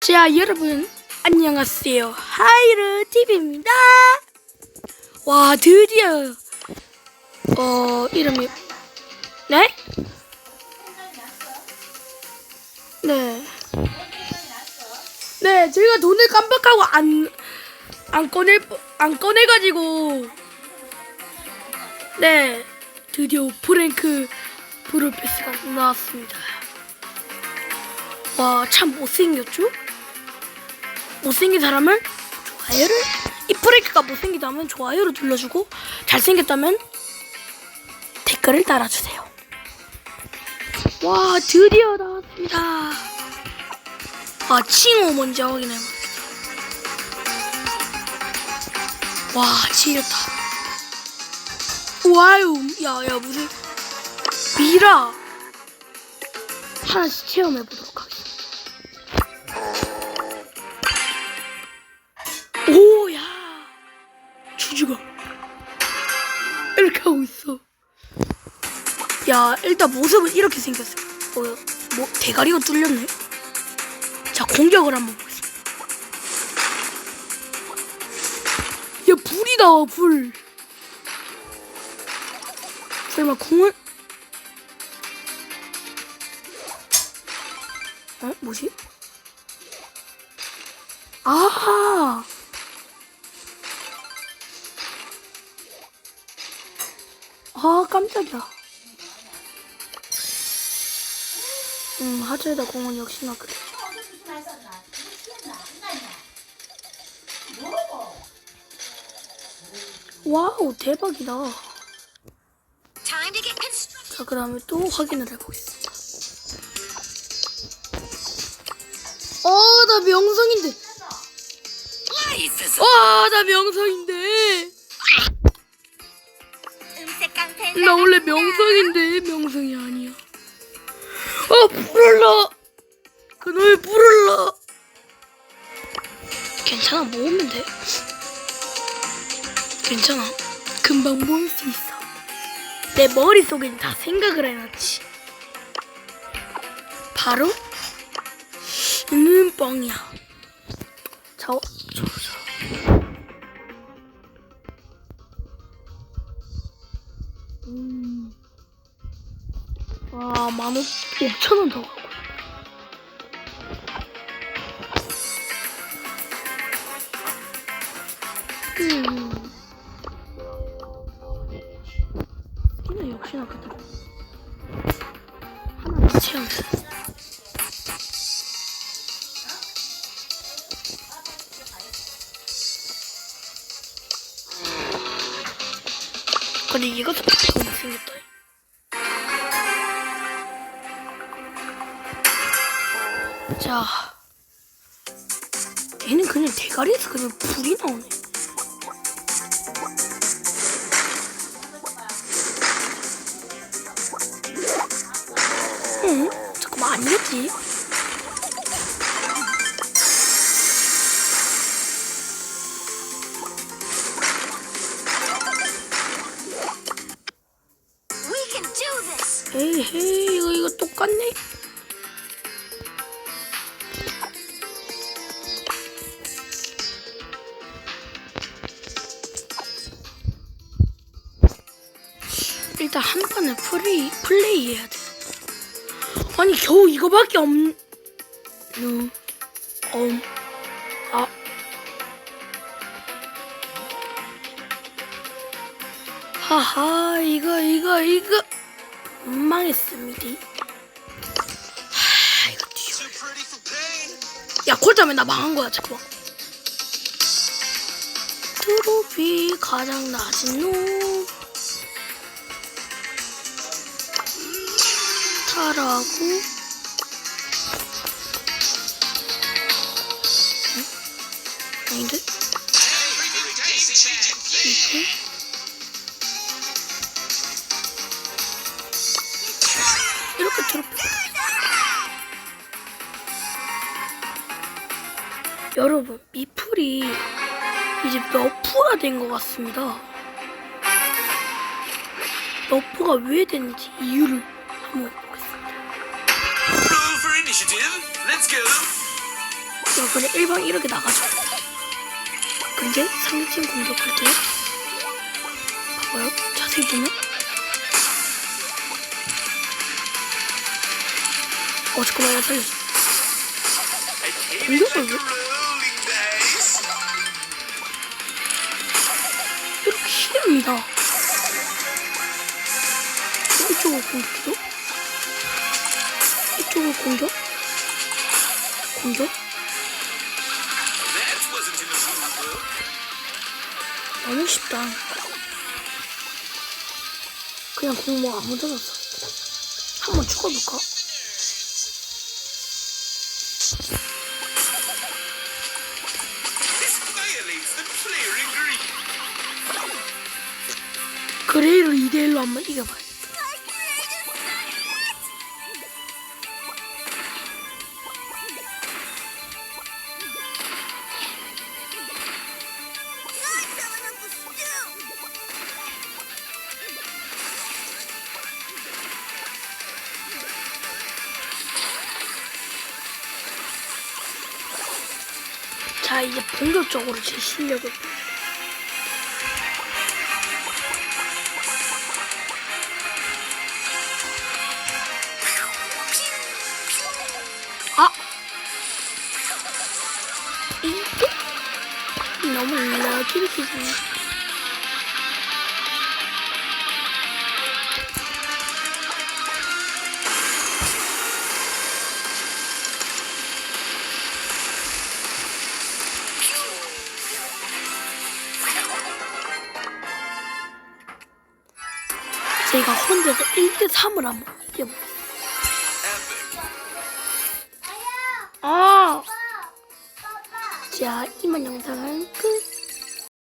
자, 여러분, 안녕하세요. 하이르 TV입니다. 와, 드디어, 어, 이름이, 네? 네. 네, 제가 돈을 깜빡하고 안, 안 꺼내, 안 꺼내 가지고, 네, 드디어 프랭크 브루패스가 나왔습니다. 와, 참 못생겼죠? 못생긴 사람은 좋아요를 이 프랭크가 못생기다면 좋아요를 눌러주고 잘생겼다면 댓글을 달아주세요. 와, 드디어 나왔습니다. 아, 칭호 먼저 확인해봅니다. 와, 지렸다. 와우, 야, 야, 무슨 미라 하나씩 체험해보도록 하겠습니다. 하고 있어. 야 일단 모습은 이렇게 생겼어. 어, 뭐 대가리가 뚫렸네? 자 공격을 한번 보겠습니다. 야 불이 나와 불. 설마 공을 어? 뭐지? 아하 아 깜짝이야. 음 하재다 공원 역시나 그래. 와우 대박이다. 자 그다음에 또 확인을 해보겠습니다. 어나 명성인데. 와나 명성인데. 나 원래 명성인데 명성이 아니야. 아 불을러. 그놈의 불을러. 괜찮아 모으면 돼. 괜찮아. 금방 모을 수 있어. 내 머릿속엔 다 생각을 해놨지. 바로 눈뻥이야. 와, 만 오, 오천 원더 가고. 음. 이는 역시나 그대로. 하나 더 채우면. 근데 이것도 더 못생겼다. 자, 얘는 그냥 대가리에서 그냥 불이 나오네. 응? 잠깐만 아니겠지? This. 에헤이 이거 이거 똑같네. 일단 한 번을 플레이 플레이 해야 돼. 아니 겨우 이거밖에 없. 음, 음, 아. 하하 이거 이거 이거 망했습니다. 하 이거 뒤져. 야 콜타면 나 망한 거야 잠깐만. 트로피 가장 낮은 놈 타라고 응? 아닌데? 이거? 이렇게 트로피 여러분 미플이 이제 너프가 된 것 같습니다. 너프가 왜 됐는지 이유를 한번 initiative. Let's go. 그냥 일방 이렇게 나가죠. 근데 상대팀 공격할 때 봐봐요. 자세히 보면 어 잠깐만 요 살려줘. 공격을 왜 이렇게 싫습니다. 이쪽을 공격해도 이쪽을 공격 공격 너무 쉽다. 그냥 공모 아무 데나 써. 한번 죽어볼까? 그레이를 2대1로 한번 이겨봐요. 자, 이제 본격적으로 제 실력을. 아! 이게 너무 럭키리키 제가 혼자서 1대3을 한번 이겨보겠습니다. 아! 자, 이만 영상은 끝.